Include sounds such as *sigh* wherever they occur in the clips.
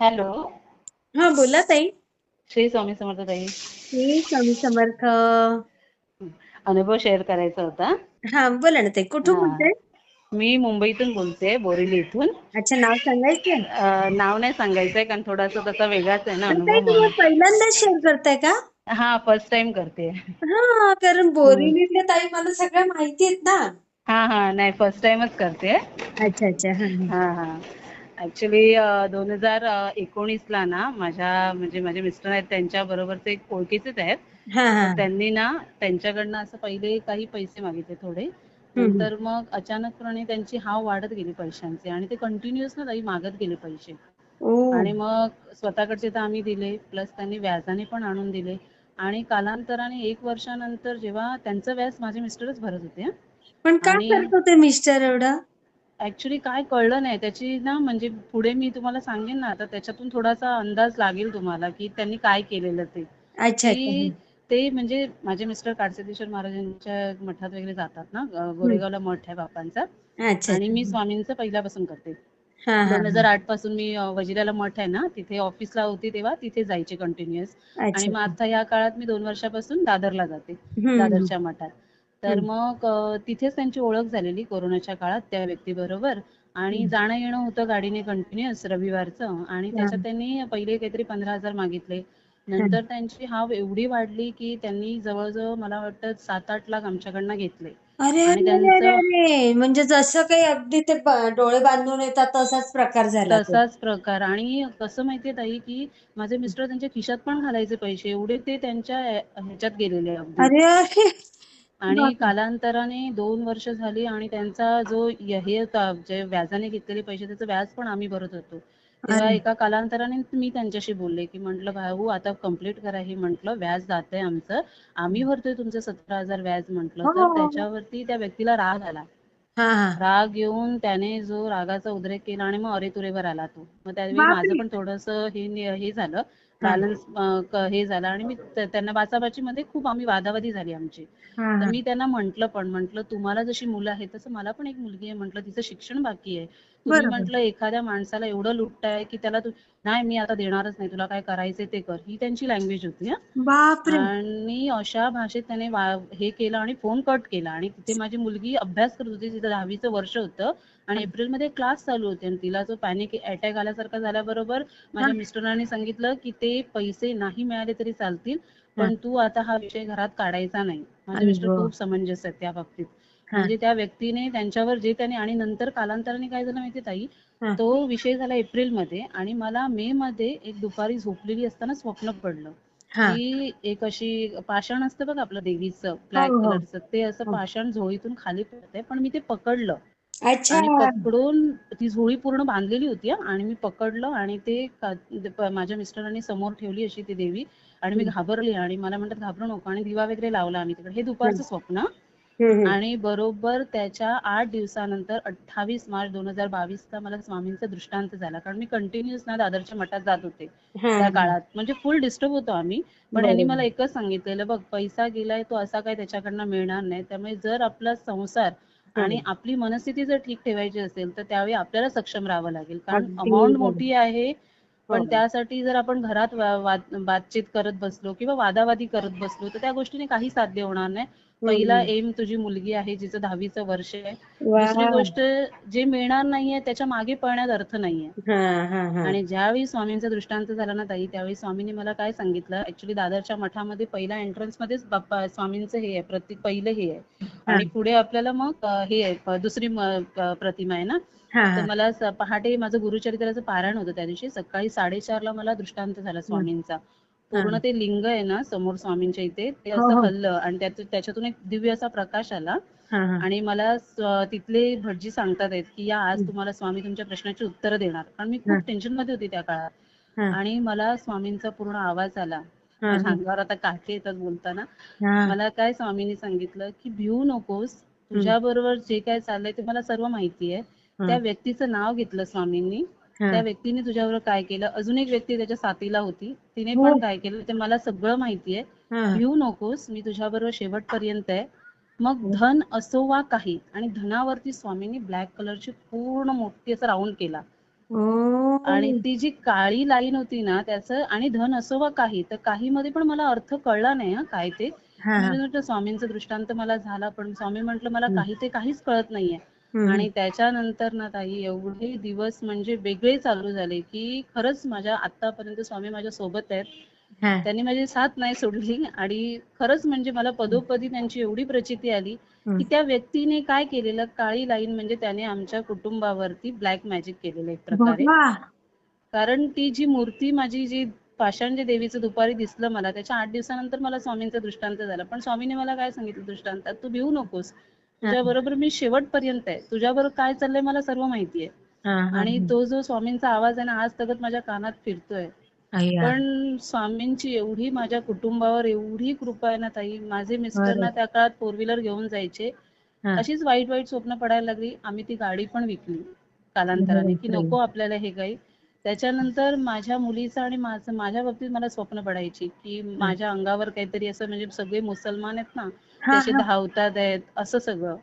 Hello. हा बोला ताई. श्री स्वामी समर्थ ताई. श्री स्वामी समर्थ. अनुभव शेअर करायचा होता. हा बोला ना ताई कुठून हा. बोलताय? मी मुंबईतून बोलते बोरिवली इथून. अच्छा नाव सांगायचं? अं, नाव नाही सांगायचंय कारण थोडासा तसा वेगळाच आहे ना अनुभव ताई तुम्ही म्हणून. पहिल्यांदा शेअर करताय का? हा फर्स्ट टाइम करते. हा कारण बोरिवलीतल्या ताई मला सगळ्या माहिती आहेत ना. हा हा नाही फर्स्ट टाइमच करते. अच्छा अच्छा हा हा. हा हा. ऍक्च्युली दोन हजार एकोणीस ला ना माझ्या म्हणजे माझे मिस्टर आहेत त्यांच्या बरोबरचे एक ओळखीचेच आहेत. त्यांनी ना त्यांच्याकडनं असं पहिले काही पैसे मागितले थोडे. नंतर मग अचानकपणे त्यांची हाव वाढत गेली पैशांची आणि ते कंटिन्युअस ना ताई मागत गेले पैसे. आणि मग स्वतःकडचे तर आम्ही दिले प्लस त्यांनी व्याजाने पण आणून दिले. आणि कालांतराने एक वर्षानंतर जेव्हा त्यांचं व्याज माझे मिस्टरच भरत होते. पण काय करतो ते मिस्टर एवढं? ऍक्च्युली काय कळलं नाही. त्याची ना म्हणजे पुढे मी तुम्हाला सांगेन ना आता त्याच्यातून थोडासा अंदाज लागेल तुम्हाला की त्यांनी काय केलेलं ते. अच्छा की ते म्हणजे माझे मिस्टर काडसिद्धेश्वर महाराजांच्या मठात वगैरे जातात ना गोरेगावला मठ आहे बापांचा. आणि मी स्वामींचं पहिल्यापासून करते. दोन हजार आठपासून मी वजिराला मठ आहे ना तिथे ऑफिसला होती तेव्हा तिथे जायचे कंटिन्युअस आणि मग आता या काळात मी दोन वर्षापासून दादरला जाते. दादरच्या मठात. तर. मग तिथेच त्यांची ओळख झालेली कोरोनाच्या काळात त्या व्यक्तीबरोबर. आणि. जाणं येणं होतं गाडीने कंटिन्युअस रविवारचं. आणि त्याच्यात त्यांनी पहिले काहीतरी पंधरा हजार मागितले. नंतर त्यांची हाव एवढी वाढली की त्यांनी जवळजवळ मला वाटतं सात आठ लाख आमच्याकडनं घेतले. अरे आणि त्यांचं- म्हणजे जसं काही अगदी ते डोळे बांधून येतात तसाच प्रकार झाला. तसाच प्रकार. आणि कसं माहितीये ताई की माझे मिस्टर त्यांच्या खिशात पण घालायचे पैसे. एवढे ते त्यांच्या ह्याच्यात गेलेले अगदी. आणि. कालांतराने दोन वर्ष झाली आणि त्यांचा जो हे होता जे व्याजाने घेतलेले पैसे त्याचं व्याज पण आम्ही भरत होतो तेव्हा अरे. एका कालांतराने मी त्यांच्याशी बोलले की म्हंटल भाऊ आता कंप्लीट करा हे म्हंटल व्याज जातंय आमचं आम्ही भरतोय तुमचं सतरा हजार व्याज म्हंटल हो. तर त्याच्यावरती त्या व्यक्तीला राग आला हा हा राग येऊन त्याने जो रागाचा उद्रेक केला आणि मग अरेतुरेवर आला तो मग त्यावेळी. माझं पण थोडस हे हे झालं बॅलन्स हे झालं. आणि मी त्यांना बाचाबाची मध्ये खूप आम्ही वादावादी झाली आमची. तर मी त्यांना म्हंटल पण म्हंटल तुम्हाला जशी मुलं आहेत तसं मला पण एक मुलगी आहे म्हंटल तिचं शिक्षण बाकी आहे. तुम्ही. म्हंटल एखाद्या माणसाला एवढं लुटताय की त्याला नाही मी आता देणारच नाही तुला काय करायचंय ते कर. ही त्यांची लँग्वेज होती हं. आणि अशा भाषेत त्याने हे केलं आणि फोन कट केला. आणि तिथे माझी मुलगी अभ्यास करत होती तिचं दहावीचं वर्ष होतं. आणि एप्रिलमध्ये क्लास चालू होते. आणि तिला जो पॅनिक अटॅक आल्यासारखा झाल्याबरोबर माझ्या मिस्टरांनी सांगितलं की ते पैसे नाही मिळाले तरी चालतील पण तू आता हा विषय घरात काढायचा नाही माझे मिस्टर. खूप समंजस आहेत त्या बाबतीत हा. म्हणजे त्या व्यक्तीने त्यांच्यावर जे त्याने आणि नंतर कालांतराने काय झालं माहितीये ताई हा. तो विषय झाला एप्रिलमध्ये आणि मला मे मध्ये एक दुपारी झोपलेली असताना स्वप्न पडलं हा की एक अशी पाषाण असतं बघा आपलं देवीचं ब्लॅक हो, हो. कलरचं ते असं हो. पाषाण झोळीतून खाली पडतंय पण मी ते पकडलं अच्छा. आणि पकडून ती झोळी पूर्ण बांधलेली होती हं. आणि मी पकडलं आणि ते का- प- माझ्या मिस्टरांनी समोर ठेवली अशी ती देवी आणि मी घाबरली आणि मला म्हणतात घाबरू नको. आणि दिवा वगैरे लावला आम्ही तिकडे. हे दुपारचं स्वप्न. हम्म, हम्म. आणि बरोबर त्याच्या आठ दिवसानंतर अठ्ठावीस मार्च दोन हजार बावीस ला मला स्वामींचा दृष्टांत झाला. कारण मी कंटिन्युअस ना दादरच्या मठात जात होते हा, त्या काळात. म्हणजे फुल डिस्टर्ब होतो आम्ही. पण यांनी मला एकच सांगितलेलं बघ पैसा गेलाय तो असा काय त्याच्याकडनं मिळणार नाही. त्यामुळे जर आपला संसार आणि आपली मनस्थिती जर ठीक ठेवायची असेल तर त्यावेळी आपल्याला सक्षम राहावं लागेल कारण अमाऊंट. मोठी आहे पण हो. त्यासाठी जर आपण घरात बातचीत करत बसलो किंवा वादावादी करत बसलो तर त्या गोष्टीने काही साध्य होणार नाही पहिला एम तुझी मुलगी आहे जिचं दहावीचं वर्ष आहे. दुसरी गोष्ट जे मिळणार नाहीये त्याच्यामागे पळण्यात अर्थ नाहीये. हा हा हा. आणि ज्यावेळी स्वामींचा दृष्टांत झाला ना ताई त्यावेळी स्वामींनी मला काय सांगितलं? ऍक्च्युली दादरच्या मठामध्ये पहिल्या एंट्रन्स मध्येच बाप्पा स्वामींचं हे आहे प्रति पहिलं हे आहे. आणि पुढे आपल्याला मग हे आहे दुसरी प्रतिमा आहे ना? तर मला पहाटे माझं गुरुचरित्राचं पारायण होतं त्या दिवशी. सकाळी साडेचारला मला दृष्टांत झाला स्वामींचा. पूर्ण ते लिंग आहे ना समोर स्वामींच्या इथे ते हो, असं हो. हल्लं आणि त्याच्यातून एक दिव्य असा प्रकाश आला. आणि मला तिथले भटजी सांगतात आहेत की या आज तुम्हाला स्वामी तुमच्या प्रश्नाची उत्तरं देणार. कारण मी खूप टेन्शनमध्ये होती त्या काळात. आणि मला स्वामींचा पूर्ण आवाज आला. अंगावर आता काठी येतात बोलताना. मला काय स्वामींनी सांगितलं की भिवू नकोस. तुझ्या बरोबर जे काय चाललंय ते मला सर्व माहिती आहे. त्या व्यक्तीचं नाव घेतलं स्वामींनी. त्या व्यक्तीने तुझ्याबरोबर काय केलं? अजून एक व्यक्ती त्याच्या साथीला होती. तिने हो. पण काय केलं? ते मला सगळं माहिती आहे. हा. भिवू नकोस. मी तुझ्याबरोबर शेवटपर्यंत आहे. मग धन असो वा काही आणि धनावरती स्वामींनी ब्लॅक कलरची पूर्ण मोठी असं राऊंड केला. आणि ती जी काळी लाईन होती ना त्याचं आणि धन असो वा काही तर काही मध्ये पण मला अर्थ कळला नाही हा काय ते. स्वामींचा दृष्टांत मला झाला पण स्वामी म्हटलं मला. काही ते काहीच कळत नाहीये. आणि त्याच्यानंतर ना ताई एवढे दिवस म्हणजे वेगळे चालू झाले की खरंच माझ्या आतापर्यंत स्वामी माझ्या सोबत आहेत. हा. त्यांनी माझी साथ नाही सोडली आणि खरंच म्हणजे मला पदोपदी त्यांची एवढी प्रचिती आली. की त्या व्यक्तीने काय केलेलं काळी लाईन म्हणजे त्याने आमच्या कुटुंबावरती ब्लॅक मॅजिक केलेलं एक प्रकारे. कारण ती जी मूर्ती माझी जी पाषाणजी देवीचं दुपारी दिसलं मला त्याच्या आठ दिवसानंतर मला स्वामींचा दृष्टांत झाला. पण स्वामीने मला काय सांगितलं दृष्टांतात तू भिवू नकोस. तुझ्या बरोबर मी शेवटपर्यंत आहे तुझ्याबरोबर काय चाललंय मला सर्व माहिती आहे हा, आणि. तो जो स्वामींचा आवाज आहे ना आज तगत माझ्या कानात फिरतोय. पण स्वामींची एवढी माझ्या कुटुंबावर एवढी कृपा आहे ना ताई माझे मिस्टर. ना त्या काळात फोर व्हीलर घेऊन जायचे. अशीच वाईट वाईट स्वप्न पडायला लागली आम्ही ती गाडी पण विकली कालांतराने की. नको आपल्याला हे काही त्याच्यानंतर माझ्या मुलीचं आणि माझं माझ्या बाबतीत मला स्वप्न पडायची की माझ्या अंगावर काहीतरी असं म्हणजे सगळे मुसलमान आहेत ना तसे हा. धावतात आहेत असं सगळं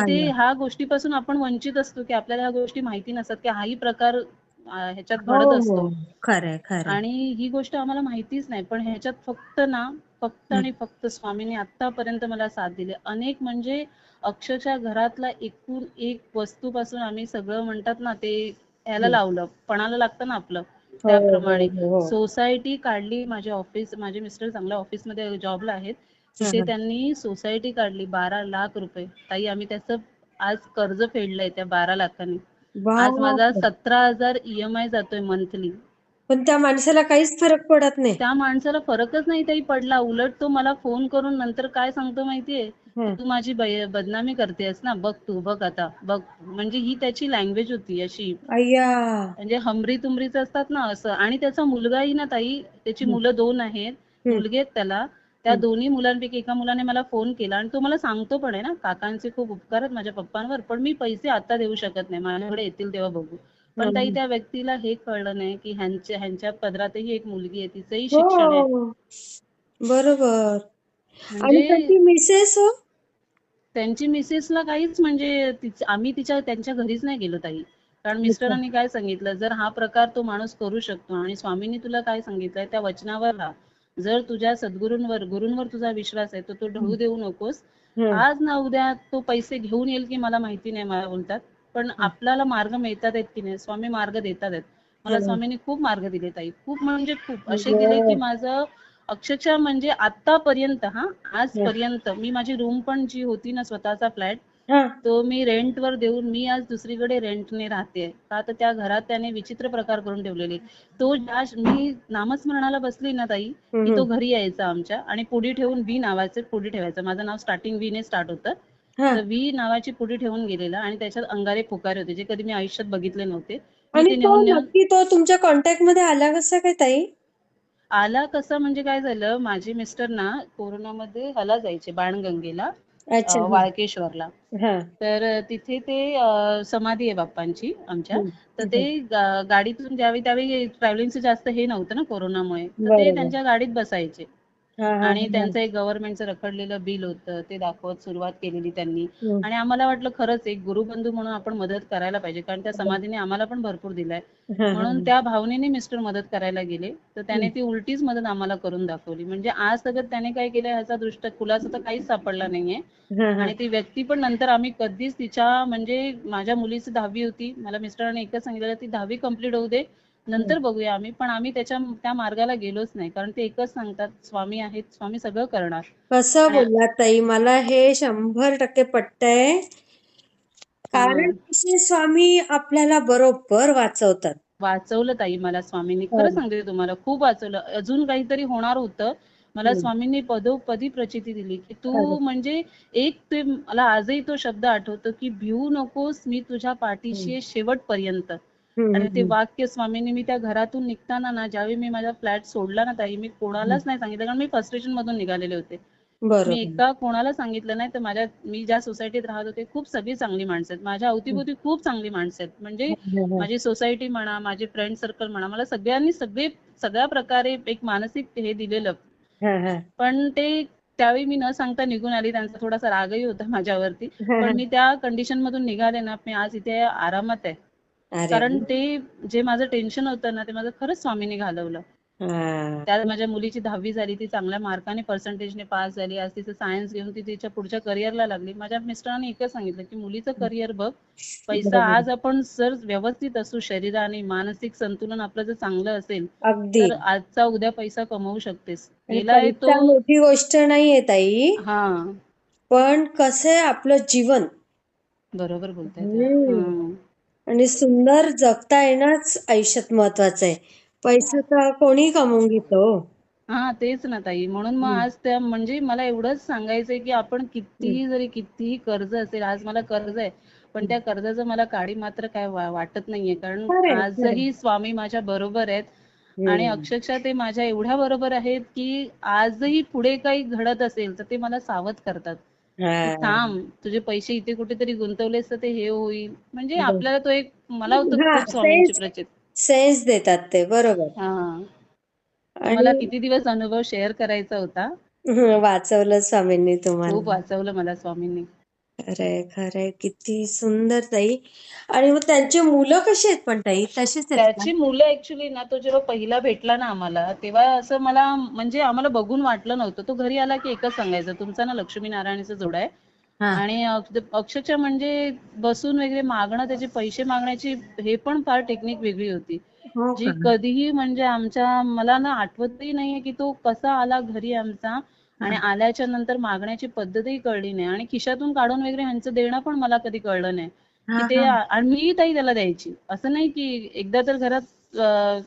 ते. ह्या गोष्टीपासून आपण वंचित असतो की आपल्याला ह्या गोष्टी माहिती नसतात की हाही प्रकार ह्याच्यात हो, घडत असतो हो. खरंय आणि ही गोष्ट आम्हाला माहितीच नाही पण ह्याच्यात फक्त ना फक्त आणि फक्त स्वामींनी आतापर्यंत मला साथ दिली अनेक म्हणजे अक्षरशः घरातला एकूण एक वस्तूपासून आम्ही सगळं म्हणतात ना ते ह्याला हम्म. लावलं पणाला लागतं ना आपलं हो, त्याप्रमाणे हो, हो. सोसायटी काढली माझे ऑफिस माझे मिस्टर चांगल्या ऑफिसमध्ये जॉबला आहेत तिथे. त्यांनी सोसायटी काढली बारा लाख रुपये ताई आम्ही त्याचं आज कर्ज फेडलंय त्या बारा लाखांनी आज. माझा सतरा हजार ईएमआय जातोय मंथली पण त्या माणसाला काहीच फरक पडत नाही. त्या माणसाला फरकच नाही ताई पडला. उलट तो मला फोन करून नंतर काय सांगतो माहितीये. तू माझी बदनामी करतेस ना. बघ तू बघ आता. बघ. म्हणजे ही त्याची लँग्वेज होती अशी. म्हणजे हमरी तुमरीच असतात ना असं. आणि त्याचा मुलगाही ना ताई त्याची मुलं दोन आहेत. मुलगे आहेत त्याला. त्या. दोन्ही मुलांपैकी एका मुलाने मला फोन केला. आणि तो मला सांगतो पण आहे ना काकांचे खूप उपकार आहेत माझ्या पप्पांवर पण मी पैसे आता देऊ शकत नाही. माझ्याकडे येतील तेव्हा बघू. पण ताई हं. त्या व्यक्तीला हे कळलं नाही की ह्यांच्या ह्यांच्या पदरातही एक मुलगी आहे तिचंही शिक्षण आहे. हो बरोबर. आणि म्हणजे त्याची मिसेस हो? त्यांची मिसेसला काहीच म्हणजे तिच- आम्ही तिच्या त्यांच्या घरीच नाही गेलो ताई. कारण मिस्टरांनी काय सांगितलं जर हा प्रकार तो माणूस करू शकतो आणि स्वामींनी तुला काय सांगितलंय त्या वचनावर राहा. जर तुझ्या सद्गुरूंवर गुरूंवर तुझा विश्वास आहे तर तो ढळू देऊ नकोस. हं. आज ना उद्या तो पैसे घेऊन येईल की मला माहिती नाही मला बोलतात. पण आपल्याला मार्ग मिळतात आहेत की नाही? स्वामी मार्ग देतात आहेत. मला. स्वामींनी खूप मार्ग दिले ताई खूप म्हणजे खूप. असे. दिले की माझं अक्षरशः म्हणजे आतापर्यंत हा आजपर्यंत मी माझी रूम पण जी होती ना स्वतःचा फ्लॅट तो मी रेंटवर देऊन मी आज दुसरीकडे रेंटने राहते. का तर त्या घरात त्याने विचित्र प्रकार करून ठेवलेले. तो ज्या मी नामस्मरणाला बसली ना ताई की तो घरी यायचा आमच्या आणि पुडी ठेवून वी नावाचे पुडी ठेवायचं. माझं नाव स्टार्टिंग वी ने स्टार्ट होतं. तर वी नावाची पुडी ठेवून गेलेला आणि त्याच्यात अंगारे पुकारे होते जे कधी मी आयुष्यात बघितले नव्हते. आणि ते नक्की तो तुमच्या कॉन्टॅक्टमध्ये आला कसा काय ताई? आला कसं म्हणजे काय झालं माझे मिस्टर ना कोरोनामध्ये ह्याला जायचे बाणगंगेला वाळकेश्वरला. तर तिथे ते समाधी आहे बाप्पांची आमच्या. तर ते गाडीतून ज्यावेळी त्यावेळी ट्रॅव्हलिंगचं जास्त हे नव्हतं ना कोरोनामुळे तर ते. त्यांच्या गाडीत बसायचे. आणि हा. त्यांचं एक गव्हर्नमेंटचं रखडलेलं बिल होतं ते दाखवत सुरुवात केलेली त्यांनी. हं. आणि आम्हाला वाटलं खरंच एक गुरुबंधू म्हणून आपण मदत करायला पाहिजे कारण त्या समाधीने आम्हाला पण भरपूर दिलाय. हा, हा, म्हणून त्या भावनेने मिस्टर मदत करायला गेले. तर त्याने ती उलटीच मदत आम्हाला करून दाखवली. म्हणजे आज सगळं त्याने काय केलं ह्याचा दृष्ट खुलासा तर काहीच सापडला नाहीये. हा, हा. आणि ती व्यक्ती पण नंतर आम्ही कधीच तिच्या म्हणजे माझ्या मुलीची दहावी होती. मला मिस्टरांनी एकच सांगितलेलं ती दहावी कंप्लीट होऊ दे. नंतर बघूया आम्ही. पण आम्ही त्याच्या त्या मार्गाला गेलोच नाही. कारण ते एकच सांगतात स्वामी आहेत स्वामी सगळं करणार. कसं बोललात ताई? मला हे शंभर टक्के पटतंय. कारण हा. स्वामी आपल्याला बरोबर वाचवतात. वाचवलं ताई मला स्वामींनी. खरं हो. सांगते तुम्हाला खूप वाचवलं. अजून काहीतरी होणार होतं. मला. स्वामींनी पदोपदी प्रचिती दिली की तू खरं. म्हणजे एक ते मला आजही तो शब्द आठवतो की भिवू नकोस मी तुझ्या पाठीशी शेवटपर्यंत. आणि ते. वाक्य स्वामींनी मी त्या घरातून निघताना ना ज्यावेळी मी माझा फ्लॅट सोडला ना ताई मी कोणालाच नाही सांगितलं. कारण मी फ्रस्ट्रेशन मधून निघालेले होते. मी बरोबर. एका कोणाला सांगितलं नाही तर माझ्या मी ज्या सोसायटीत राहत होते खूप सगळी चांगली माणसं आहेत. माझ्या अवतीभोवती खूप चांगली माणसं आहेत. म्हणजे हा, हा. माझी सोसायटी म्हणा माझे फ्रेंड सर्कल म्हणा मला सगळ्यांनी सगळे सगळ्या प्रकारे एक मानसिक हे दिलेलं. हा, हा. पण ते त्यावेळी मी न सांगता निघून आली. त्यांचा थोडासा रागही होता माझ्यावरती. हा, हा. पण मी त्या कंडिशन मधून निघाले ना मी आज इथे आरामात आहे. कारण. ते जे माझं टेन्शन होतं ना ते माझं खरंच स्वामींनी घालवलं. हा. त्यात माझ्या मुलीची दहावी झाली ती चांगल्या मार्काने पर्सेंटेजने पास झाली आज तिचं सायन्स घेऊन ती तिच्या पुढच्या करिअरला लागली. माझ्या मिस्टरांनी एकच सांगितलं की मुलीचं करिअर बघ *laughs* पैसा. आज आपण जर व्यवस्थित असू शरीराने मानसिक संतुलन आपलं जर चांगलं असेल तर आजचा उद्या पैसा कमवू शकतेस. आणि पैसा तो मोठी गोष्ट नाहीये ताई. हा. पण कसं आहे आपलं जीवन? बरोबर बोलताय. आणि सुंदर जगता येणंच आयुष्यात महत्वाचं आहे. पैसा तर कोणी कमवून घेतो हा. तेच ना ताई. म्हणून मग. आज त्या म्हणजे मला एवढंच सांगायचंय की आपण कितीही जरी कितीही कर्ज असेल आज मला कर्ज आहे पण त्या कर्जाचं मला काडी मात्र काय वाटत नाहीये. कारण आजही स्वामी माझ्या बरोबर आहेत आणि. अक्षरशः ते माझ्या एवढ्या बरोबर आहेत की आजही पुढे काही घडत असेल तर ते मला सावध करतात. हा. थांब तुझे पैसे इथे कुठेतरी गुंतवलेस तर ते हे होईल. म्हणजे. आपल्याला तो एक मला होतं खूप सेन्स देतात ते बरोबर. हा. मला किती दिवस अनुभव शेअर करायचा होता? वाचवलं स्वामींनी खूप तुम्हाला वाचवलं मला स्वामींनी. खरंय खरंय. किती सुंदर ताई. आणि मग त्यांची मुलं कशी आहेत पण ताई? तशीच आहेत का? त्याची मुलं ऍक्च्युली ना तो जेव्हा पहिला भेटला ना आम्हाला तेव्हा असं मला म्हणजे आम्हाला बघून वाटलं नव्हतं. तो घरी आला की एकच सांगायचा तुमचा ना लक्ष्मी नारायणचा जोडा आहे. हा. आणि अक्ष- अक्षरशः म्हणजे बसून वगैरे मागणं त्याचे पैसे मागण्याची हे पण फार टेक्निक वेगळी होती. हो जी का? कधीही म्हणजे आमच्या मला ना आठवतही नाहीये की तो कसा आला घरी आमचा. आणि आल्याच्यानंतर मागण्याची पद्धतही कळली नाही. आणि खिशातून काढून वगैरे ह्यांचं देणं पण मला कधी कळलं नाही. की ते. आणि मीही ताई त्याला द्यायची. असं नाही की एकदा तर घरात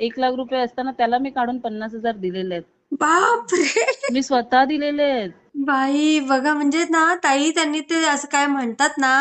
एक लाख रुपये असताना त्याला मी काढून पन्नास हजार दिलेले आहेत. बापरे! मी स्वतः दिलेले आहेत. बाई बघा म्हणजे ना ताई त्यांनी ते असं काय म्हणतात ना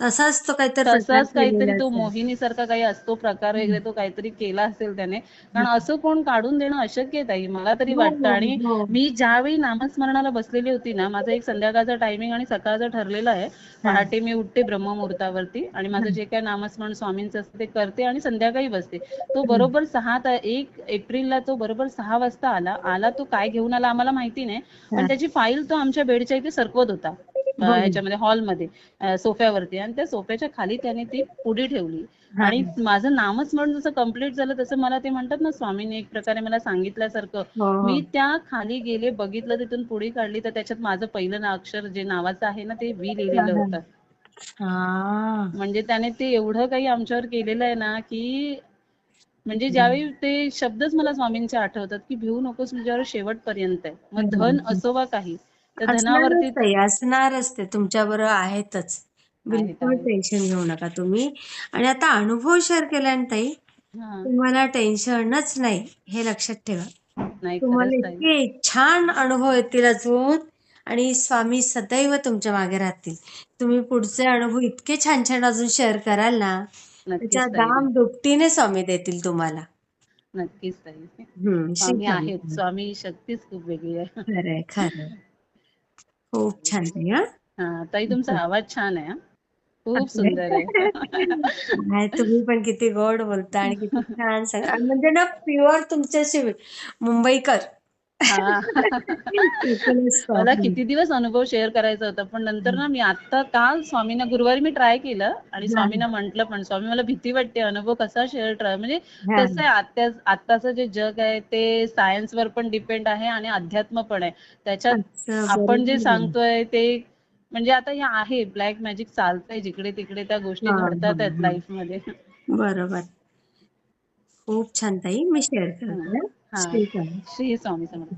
तसाच तो काहीतरी तसाच काहीतरी तो. मोहिनी सारखा काही असतो प्रकार वगैरे तो काहीतरी केला असेल त्याने. कारण असं कोण काढून देणं अशक्य आहे ताई? मला तरी हो, वाटतं. हो, आणि हो. मी ज्यावेळी नामस्मरणाला बसलेली होती ना माझं एक संध्याकाळचा टायमिंग आणि सकाळचं ठरलेलं आहे. पहाटे मी उठते ब्रह्ममुहूर्तावरती आणि माझं जे काही नामस्मरण स्वामींचं असतं ते करते आणि संध्याकाळी बसते. तो बरोबर सहा ता- एक एप्रिलला तो बरोबर सहा वाजता आला. आला तो काय घेऊन आला आम्हाला माहिती नाही. पण त्याची फाईल तो आमच्या बेडच्या इथे सरकवत होता. अं, ह्याच्यामध्ये हॉलमध्ये सोफ्यावरती. आणि त्या सोफ्याच्या खाली त्याने ती पुडी ठेवली. आणि माझं नामस्मरण जसं कंप्लीट झालं तसं मला ते म्हणतात ना स्वामींनी एक प्रकारे मला सांगितल्यासारखं. हो, हो. मी त्या खाली गेले बघितलं तिथून पुढे काढली तर त्याच्यात माझं पहिलं ना अक्षर जे नावाचं आहे ना ते वी लिहिलेलं होतं. म्हणजे त्याने ते एवढं काही आमच्यावर केलेलं आहे ना की म्हणजे ज्यावेळी ते शब्दच मला स्वामींचे आठवतात की भिवू नकोस तुझ्यावर शेवटपर्यंत आहे. मग धन असो वा काही धनावरती असणारच ते. तुमच्या बरोबर आहेतच बिलकुल आहेत. टेन्शन घेऊ नका तुम्ही. आणि आता अनुभव शेअर केला ना ताई हा. तुम्हाला टेन्शनच नाही हे लक्षात ठेवा. नाही तुम्हाला खरंच ताई इतके छान अनुभव येतील अजून आणि स्वामी सदैव तुमच्या मागे राहतील. तुम्ही पुढचे अनुभव इतके छान छान अजून शेअर कराल ना नक्कीच त्याच्या ताई. दाम दुपटीने स्वामी देतील तुम्हाला. नक्कीच ताई. हम्म स्वामी आहेत. स्वामी शक्तीच खूप वेगळी आहे. खरंय खरंय. खूप छान ताई हा? हा ताई तुमचा आवाज़ छान आहे खूब खूप सुंदर आहे. नाही तुम्ही पण किती गोड बोलता आणि किती छान सांग म्हणजे ना प्युअर तुमच्याशी मुंबईकर. मला. किती दिवस अनुभव शेअर करायचा होता पण नंतर ना मी आता काल स्वामींना गुरुवारी मी ट्राय केलं आणि स्वामींना म्हंटल पण स्वामी मला भीती वाटते अनुभव कसा शेअर ट्राय म्हणजे. कसं आहे आत्ताचं जे जग आहे ते सायन्स वर पण डिपेंड आहे आणि अध्यात्म पण आहे त्याच्यात आपण जे. सांगतोय ते म्हणजे आता हे आहे ब्लॅक मॅजिक चालतंय जिकडे तिकडे त्या गोष्टी घडतात आहेत. लाईफमध्ये बरोबर खूप छान ताई मी शेअर करते हा. श्री स्वामी श्री स्वामी समर्थ